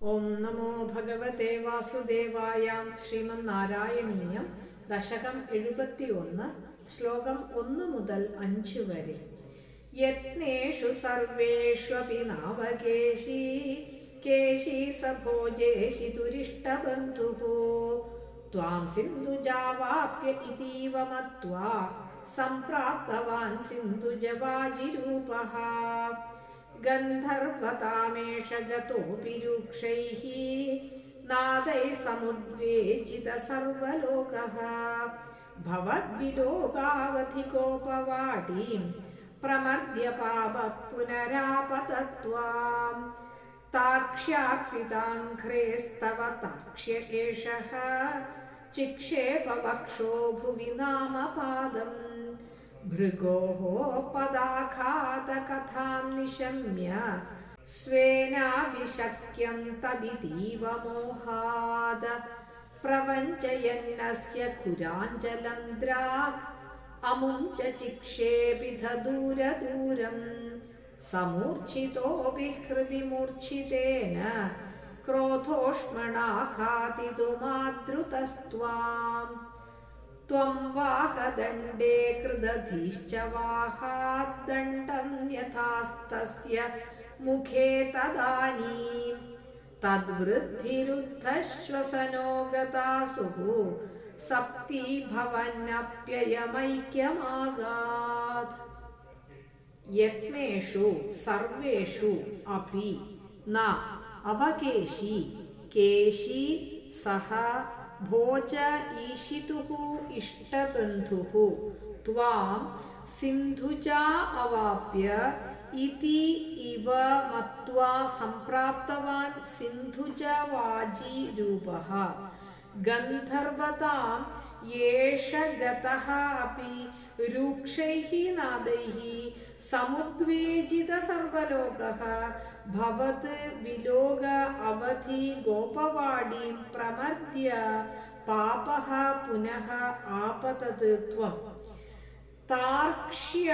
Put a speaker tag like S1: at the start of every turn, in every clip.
S1: ഓം നമോ ഭഗവതേ വാസുദേവായ ശ്രീമന്നാരായണീയം ദശകം എഴുപത്തിയൊന്ന് ശ്ലോകം ഒന്ന് മുതൽ അഞ്ച് വരെ. യത്നേഷു സർവേഷ്വപി നാവകേശി കേശി സഭോജേഷി തുരിഷ്ടബന്ധുഃ. ത്വാം സിന്ധുജാവാപ്യ ഇതീവ മത്വാ സംപ്രാപ്തവാൻ സിന്ധുജവാജിരൂപः गन्धर्वतामेष गतोऽपिरूक्षैः नादैः समुद्वेजितसर्वलोकः भवद्विलोकावधिकोपवाटीं प्रमर्द्य पापपुनरापतत्वाम्। ताक्ष्यार्पिताङ्घ्रेस्तव ताक्ष्य एषः। चिक्षेपवक्षो भुवि नाम पादम् भृगोः पदाघातकथां निशम्य स्वेनाविशक्यं तदितीव मोहाद प्रवञ्चयन्नस्य खुराञ्जलं द्राक् अमुं च चिक्षेपिथ दूरदूरम् समूर्च्छितोऽपि हृदि मूर्च्छितेन क्रोधोष्मणाघातितुमादृतस्त्वाम् त्वं वाहदण्डे कृदधीश्च वाहाद्दण्डं यथास्तस्य मुखे तदानीं तद्वृद्धिरुद्धश्वसनो गतासुः सप्ती भवन्नप्ययमैक्यमागात् यत्नेषु सर्वेषु अपि न अवकेशि केशि सः ಭೋಜ ಈಶಿತು ಇಷ್ಟಬಂಧು ತ್ವಾಂ ಸಿಂಧುಜಾ ಅವಾಪ್ಯ ಇತಿ ಇವ ಮತ್ವಾ ಸಂಪ್ರಾಪ್ತವಾನ್ ಸಿಂಧುಜ ವಾಜಿ ರೂಪಃ ಗಂಧರ್ವತಾಂ ಯೇ ശേഷഗതഃ അപി രൂക്ഷൈः നാദൈः സമുദ്വേജിത സർവലോകः ഭവത് വിലോക അവധി ഗോപവാടി പ്രമർദ്യ പാപഃ പുനഃ ആപതത് ത്വം. താർക്ഷ്യ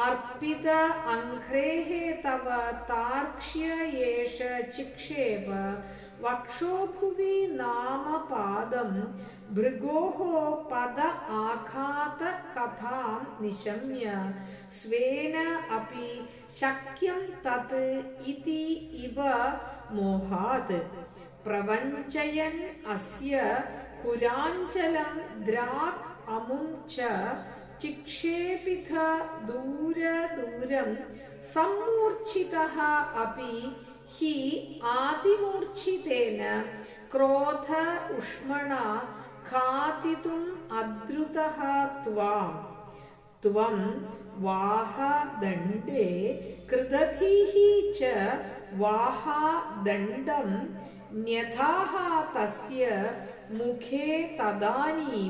S1: അർപ്പിത അഘ്രേഹേ തവ താർക്ഷ്യ യേഷ ചിക്ഷേപ വക്ഷോഭുവി നാമ പാദം ഭൃഗോഃ പദ ആഘാത കഥാം നിശമ്യ. സ്വേന അപി ശക്യം തത് ഇതി ഇവ മോഹാത്. പ്രവഞ്ചയൻ അസ്യ കുരാഞ്ചലം ദ്രാക് അമും ച चिक्षेपिथ दूरदूरं सम्मूर्च्छितः अपि हि आदिमूर्च्छितेन क्रोध उष्मणा खादितुम् अद्रुतः त्वाम् त्वं वाहदण्डे कृदधीः च वाहादण्डं न्यथाः तस्य मुखे तदानीं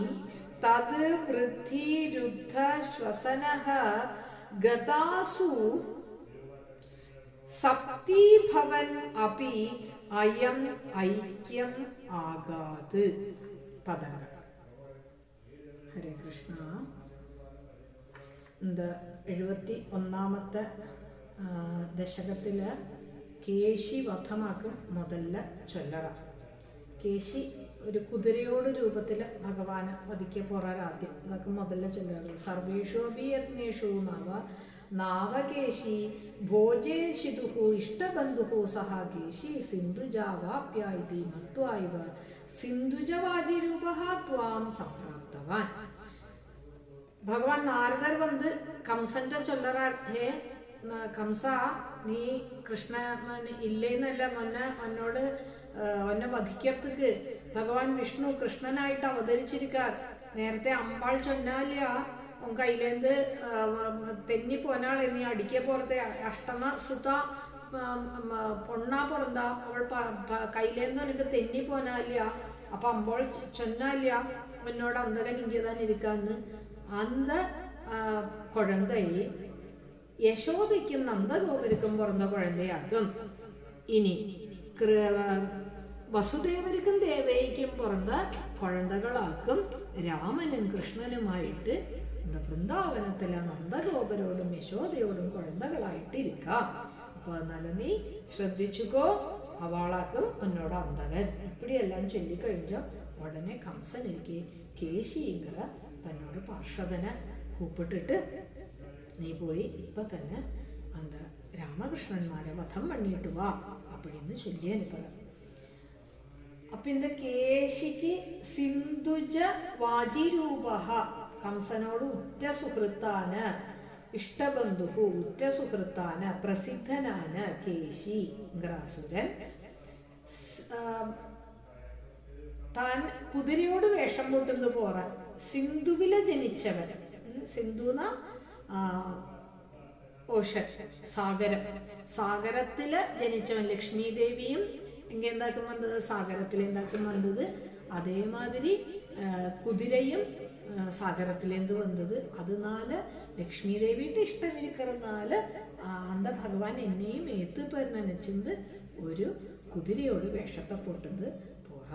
S1: തത് तद् ശ്വസന ഗതാസു സപ്തീഭവൻ അപി അയം ഐക്യം ആകാത് പദങ്ങൾ. ഹരേ കൃഷ്ണ. എന്താ എഴുപത്തി ഒന്നാമത്തെ ദശകത്തിൽ കേശി വധമാക്കും മുതല്ല ചൊല്ലറ. കേശി ഒരു കുതിരയോട് രൂപത്തിൽ ഭഗവാന് വധിക്ക പോറാൻ ആദ്യം. അതൊക്കെ മുതലെ ചൊല്ലറ് സർവേഷോപി യത്നേഷു നവ നാവകേശി ഭോജേശിതുഹു ഇഷ്ടബന്ധുഹു സഹാകേശി സിന്ധുജാവാപ്യായി മത്വായവ സിന്ധുജവാജി രൂപ ത്വാം സംപ്രാപ്തവാൻ. ഭഗവാൻ നാരദർ വന്ന് കംസന്റെ ചൊല്ലറാർത്ഥേ കംസ നീ കൃഷ്ണ ഇല്ലേന്നല്ല മൊന്നെ മൊന്നോട് ഒന്നെ വധിക്കത്തേക്ക് ഭഗവാൻ വിഷ്ണു കൃഷ്ണനായിട്ട് അവതരിച്ചിരിക്കാർ നേരത്തെ അമ്പാൾ ചൊന്നാലിയ കയ്യിലേന്ത് തെന്നി പോനാൾ എന്നീ അടിക്ക പോലത്തെ അഷ്ടമ സുത പൊണ്ണാ പുറന്ത അവൾ കയ്യിലേന്ന് എനിക്ക് തെന്നി പോനാലിയ അപ്പൊ അമ്പോൾ ചൊന്നാലിയ എന്നോട് അന്തകൻ ഇങ്ങനെ ഇരിക്കാന്ന്. അന്ത കുഴന്തയെ യശോദയ്ക്കും നന്ദഗോപുരക്കും പിറന്ന കുഴന്തയാക്കും ഇനി വസുദേവർക്കും ദേവയ്ക്കും പുറത്ത് കുഴന്തകളാക്കും രാമനും കൃഷ്ണനുമായിട്ട് വൃന്ദാവനത്തിലെ നന്ദഗോപരോടും യശോദയോടും കുഴന്തകളായിട്ടിരിക്കാം. അപ്പൊ എന്നാലും നീ ശ്രദ്ധിച്ചുക്കോ അവളാക്കും എന്നോട് അന്തകൻ ഇപ്പടിയെല്ലാം ചൊല്ലിക്കഴിഞ്ഞോ ഉടനെ കംസനിക്ക് കേശീങ്കര തന്നോട് പാർഷദനെ കൂപ്പിട്ടിട്ട് നീ പോയി ഇപ്പൊ തന്നെ എന്താ രാമകൃഷ്ണന്മാരെ വധം പണിയിട്ട് വാ. ചൊല്ലിയാൽ ചൊല്ലിയാനിപ്പറ അപ്പൊ ഇന്ന് കേശിക്ക് സിന്ധുജ വാജിരൂപഹ കംസനോട് ഉറ്റ സുഹൃത്താണ്. ഇഷ്ടബന്ധുഹു ഉറ്റ സുഹൃത്താണ്. പ്രസിദ്ധനാണ് കേശി ഗ്രാസുരൻ താൻ കുതിരയോട് വേഷം പൊട്ടുന്നത് പോറാൻ സിന്ധുവിലെ ജനിച്ചവൻ. സിന്ധുന ഓഷൻ സാഗരം. സാഗരത്തിൽ ജനിച്ചവൻ ലക്ഷ്മി ദേവിയും എങ്ക എന്താക്കും വന്നത്? സാഗരത്തിൽ എന്താക്കും വന്നത്? അതേമാതിരി കുതിരയും സാഗരത്തിലേന്ത് വന്നത്? അതിനാല് ലക്ഷ്മി ദേവിയുടെ ഇഷ്ടം ഇരിക്കുന്നതിനാല് അന്ത ഭഗവാൻ എന്നെയും ഏത്ത് നനച്ചത് ഒരു കുതിരയോട് വേഷത്തെ പൊട്ടത് പോറ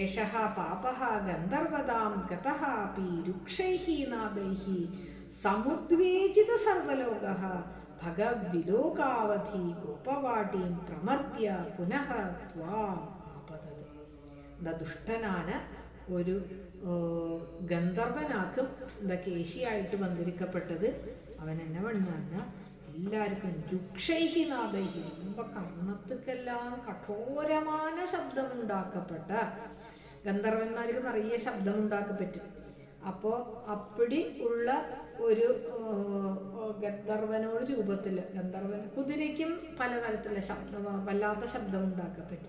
S1: ഏഷഹ പാപഹ ഗന്ധർവതാം ഗതഹാപി രുക്ഷൈഹി നാദൈഹി സമുദ്വേജിത സമുദ്വേജിതസർവലോകः ഭഗവിലോകാവധി ഗോപവാടീം പ്രമർത്യ പുനഃ ത്വാം ആപതത് ദുഷ്ടനാണ് ഒരു ഗന്ധർവനാക്കും. എന്താ കേശിയായിട്ട് ബന്ധിരിക്കപ്പെട്ടത് അവൻ എന്നെ വണ്ണ എല്ലാവർക്കും രുക്ഷൈഹി നാദൈഹി. ரொம்ப കർണത്തിക്കെല്ലാം കഠോരമായ ശബ്ദമുണ്ടാക്കപ്പെട്ട ഗന്ധർവന്മാർക്ക് നിറയെ ശബ്ദമുണ്ടാക്കപ്പെട്ടു. അപ്പോൾ അപ്പടി ഉള്ള ഒരു ഗന്ധർവനോട് രൂപത്തിൽ ഗന്ധർവൻ കുതിരയ്ക്കും പലതരത്തിലുള്ള ശബ്ദം വല്ലാത്ത ശബ്ദം ഉണ്ടാക്കപ്പെട്ടു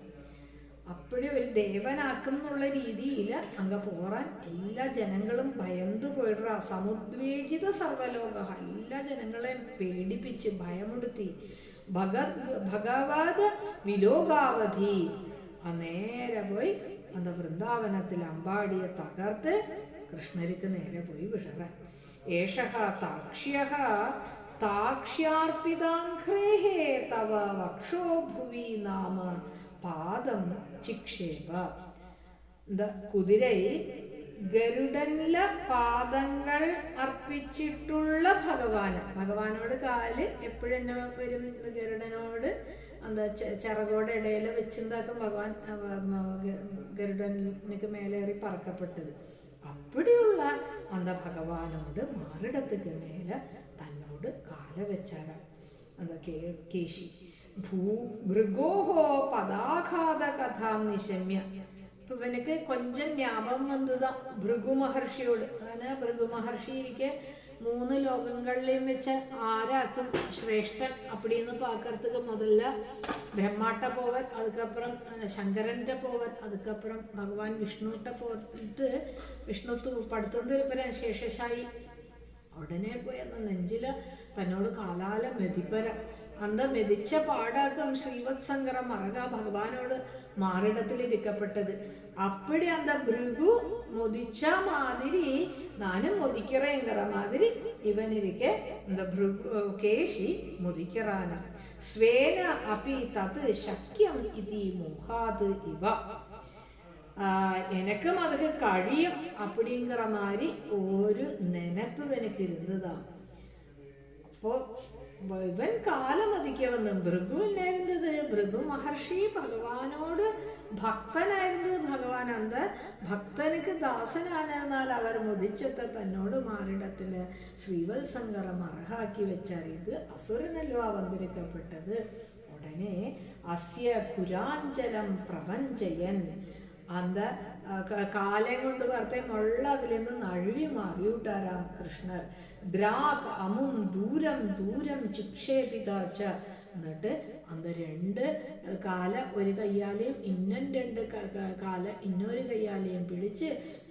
S1: അപ്പടി ഒരു ദേവനാക്കും എന്നുള്ള രീതിയിൽ അങ്ങ് പോറാൻ എല്ലാ ജനങ്ങളും ഭയന്തു പോയിട്ട സമുദ്വേജിത സർവലോക എല്ലാ ജനങ്ങളെയും പേടിപ്പിച്ച് ഭയമുടുത്തി. ഭഗ ഭഗവാത് വിലോകാവധി. അന്നേരെ പോയി അന്ത വൃന്ദാവനത്തിൽ അമ്പാടിയെ തകർത്ത് കൃഷ്ണർക്ക് നേരെ പോയി വിഴറാൻ ഏഷഃ താക്ഷ്യ താക്ഷ്യാർപ്പിതാഘ്രേഹേ തവ വക്ഷോ ഭുവി നാമ പാദം ചിക്ഷേപ. കുതിരൈ ഗരുഡനിലെ പാദങ്ങൾ അർപ്പിച്ചിട്ടുള്ള ഭഗവാന്. ഭഗവാനോട് കാൽ എപ്പോഴും എന്നെ വരും ഗരുഡനോട്? എന്താ ചിറകോടെ ഇടയിൽ വെച്ചിണ്ടാക്കും ഭഗവാൻ അവ, മ, ഗ- ഗരുഡനിക്ക് മേലേറി പറക്കപ്പെട്ടത്. അപ്പടിയുള്ള അന്ത ഭഗവാനോട് മാറിടത്ത് മേലെ തന്നോട് കാല വെച്ചാണ് എന്താ കേ കേശി ഭൂ മൃഗോഹോ പദാഘാത കഥാം നിശമ്യ. ഇപ്പൊ ഇവനക്ക് കൊഞ്ചം ജ്ഞാപകം വന്നതാ ഭൃഗു മഹർഷിയോട്. അങ്ങനെ ഭൃഗു മഹർഷി ഇരിക്കെ മൂന്ന് ലോകങ്ങളിലെയും വെച്ച് ആരാക്കും ശ്രേഷ്ഠൻ അപ്പടിന്ന് പാക്കർത്തുക മുതല്ല ബ്രഹ്മാട്ട പോവൻ അതുക്കപ്പുറം ശങ്കരന്റെ പോവൻ അതുക്കപ്പുറം ഭഗവാൻ വിഷ്ണുട്ട പോയിട്ട് വിഷ്ണു പടുത്തുന്ന തരുപ്പരാൻ ശേഷശായി. ഉടനെ പോയി അന്ന് നെഞ്ചിൽ തന്നോട് കാലാല മെതിപ്പര. അന്ന് മെതിച്ച പാടാക്കം ശ്രീവത്സംഗറ മറക ഭഗവാനോട് മാറിടത്തിൽ ഇരിക്കപ്പെട്ടത് அப்படி அந்த பிருகு மொதிச்ச மாதிரி நானும் மொதிக்கிறேங்கிற மாதிரி இவனிருக்கு இந்த பிருகு கேஷி மொதிக்கிறான ஸ்வேன அப்பி தது சக்கியம் இது முகாது இவ எனக்கும் அதுக்கு കഴിയും அப்படிங்கிற மாதிரி ஒரு நினைப்பு எனக்கு இருந்ததா அப்போ ഇവൻ കാലമതിക്കവെന്നും ഭൃഗുവിനായിരുന്നു ഭൃഗു എന്നായിരുന്നത് ഭൃഗു മഹർഷി ഭഗവാനോട് ഭക്തനായിരുന്നത് ഭഗവാൻ അന്ത ഭക്തനുക്ക് ദാസനാണെന്നാൽ അവർ മുതിച്ചെത്ത തന്നോട് മാറിടത്തിൽ. ശ്രീവത്സങ്കരം അർഹാക്കി വെച്ചാൽ ഇത് അസുരനല്ലോ അവതരിക്കപ്പെട്ടത്. ഉടനെ അസ്യ പുരാഞ്ചലം പ്രപഞ്ചയൻ. അന്ത ആ, ക- കാലം കൊണ്ട് വാർത്ത മുള്ള അതിൽ നിന്ന് നഴുവി മാറിയൂട്ടാരാം കൃഷ്ണർ ദ്രാഗ് അമും ദൂരം ദൂരം ചിക്ഷേപിതാച്ച എന്നിട്ട് അന്ത രണ്ട് കാല ഒരു കയ്യാലെയും ഇന്നും രണ്ട് ക- ക- കാല ഇന്നൊരു കയ്യാലെയും പിടിച്ച്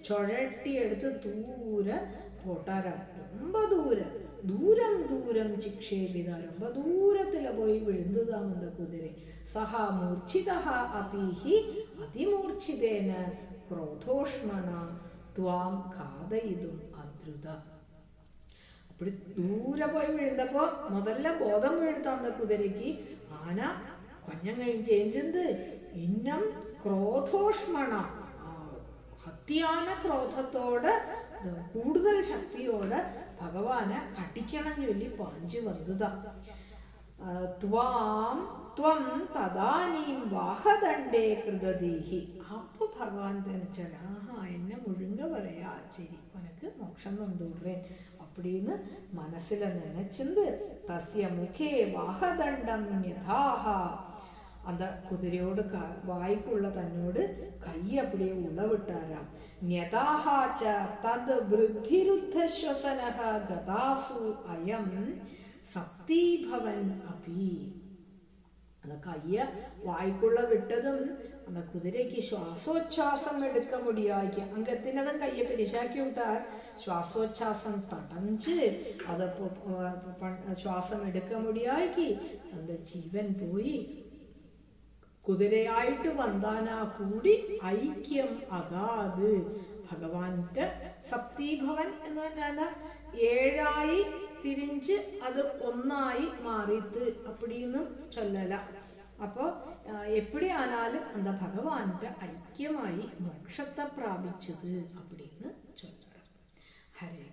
S1: ചുഴട്ടിയെടുത്ത് ദൂരെ പോട്ടാരാം ரொம்ப ദൂരം ദൂരം ദൂരം ചിക്ഷേപിത ரொம்ப ദൂരത്തില പോയി വിഴുന്നതാം அந்த കുതിര സഹ മൂർച്ഛിത അപീഹി അതിമൂർച്ഛിതേന ക്രോധോഷ്മണ ത്വാം ഘാതയിതും അദ്രുത அப்படி ദൂരെ പോയി വീഴുന്നപ്പോ മുതല്ല ബോധം വീഴ്ത്ത അന്ന കുതിരയ്ക്ക് ആന കൊഞ്ഞം കഴിഞ്ഞ് ചേരുന്നത് ഇന്നും ക്രോധോഷ്മണ ആ, ഹത്യാന ക്രോധത്തോട് കൂടുതൽ ശക്തിയോട് ഭഗവാനെ അടിക്കണം ചൊല്ലി പാഞ്ചു വന്നതാ ആ, ത്വാം ത്വം തദാനീം വാഹദണ്ഡേ കൃതദീഹി അപ്പൊ ഭഗവാൻ തനിച്ചാൽ ആഹാ എന്നെ മുഴുങ്ക പറയാ ശരി ഉനക്ക് മോക്ഷം തന്നൂറേ அப்படின்னு மனசுல நினைச்சிருந்து தசிய முகே வாகதண்டம் யதாஹா அந்த குதிரையோடு க வாய்க்குள்ள தன்னோடு கை அப்படியே உள்ள விட்டாராம் ஞதாஹாச்ச தத் விருத்திருத்தஸ்வசனக கதாசு அயம் சக்தி பவன் அபி அந்த கைய வாய்க்குள்ள விட்டதும் அந்த குதிரைக்கு சுவாசோச்சாசம் எடுக்க முடியாது அங்க தின்னதும் கையை பெரிசாக்கி விட்டார் சுவாசோச்சாசம் தடஞ்சு அதை சுவாசம் எடுக்க முடியாக்கி அந்த ஜீவன் போய் കുതിരയായിട്ട് വന്താനാ കൂടി ഐക്യം അകാത്. ഭഗവാന്റെ സത്യീഭവൻ എന്ന് പറഞ്ഞാൽ ഏഴായി തിരിഞ്ച് അത് ഒന്നായി മാറിത്ത് അപ്പടിന്ന് ചൊല്ലല. അപ്പോൾ എപ്പടിയാനാലും അന്ത ഭഗവാന്റെ ഐക്യമായി മോക്ഷത്തെ പ്രാപിച്ചത് അപ്പടിന്ന് ചൊല്ലണം. ഹരേ